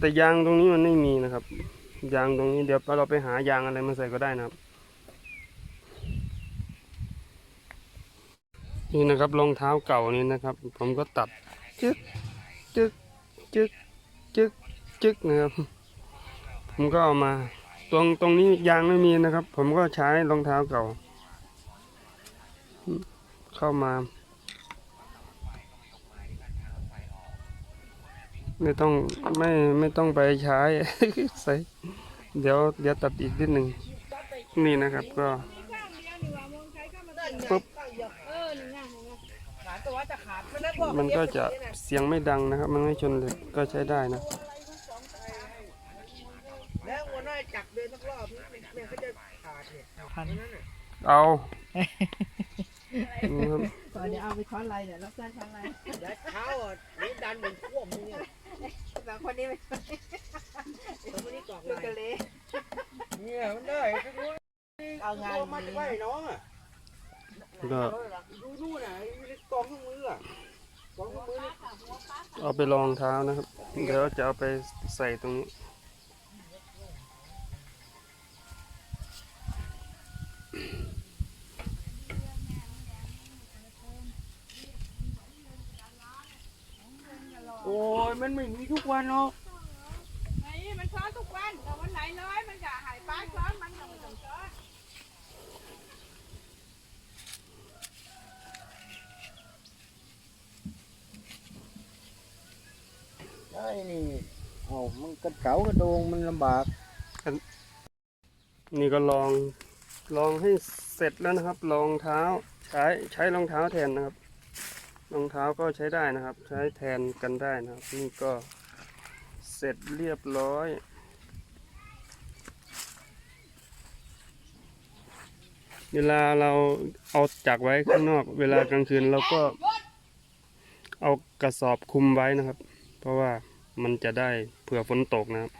แต่ยางตรงนี้มันไม่มีนะครับ ยางตรงนี้เดี๋ยวเราไปหายางอะไรมาใส่ก็ได้นะครับ นี่นะครับรองเท้าเก่านี่นะครับ ผมก็ตัดจึ๊กจึ๊กจึ๊กจึ๊กจึ๊กนะครับ ผมก็เอามาตรงตรงนี้ยางไม่มีนะครับ ผมก็ใช้รองเท้าเก่า เข้ามา ไม่ต้องไม่ไม่ต้องไปใช้ใส่เดี๋ยวเดี๋ยวตัดอีกนิดหนึ่งนี่นะครับก็ปุ๊บเออนี่ไงเห็นไหมขาดตัวจะขาดไม่ได้บอกมันก็จะเสียงไม่ดังนะครับ มันไม่ชนเหล็กก็ใช้ได้นะแล้วหัวหน้าจักเดินสักรอบนี่เนี่ยเขา เนี่ยพันนั่นน่ะเอานี่ครับเดี๋ยวเอาไปช้อนอะไรเดี๋ยวรับเสื้อช้อนอะไรเดี๋ยวเช้าอะนี่ดันเหมือนท่วมมึงเนี่ยสองคนนี้ไปผมไม่ได้กอกเลยเลเนี่ยมันได้ทุกคนเอางานมาจะไหวน้องอะก็ดูนู่นน่ะกองเครื่องมืออะกองเครื่องมือเอาไปรองเท้านะครับ เดี๋ยวจะเอาไปใส่ตรงนี้ โอ้ย มันไม่มีทุกวันหรอกไหนมันช้อนทุกวันแต่วันไหนน้อยมันจะหายป้าช้อนมันก็ไม่ต้องช้อนไอ้นี่โอ้มันกระเก๋ากระโดงมันลำบาก นี่ก็ลองลองให้เสร็จแล้วนะครับรองเท้าใช้ใช้รองเท้าแทนนะครับ รองเท้าก็ใช้ได้นะครับ ใช้แทนกันได้นะครับ นี่ก็เสร็จเรียบร้อยเวลาเราเอาจักไว้ข้างนอก เวลากลางคืนเราก็เอากระสอบคุมไว้นะครับ เพราะว่ามันจะได้เผื่อฝนตกนะครับ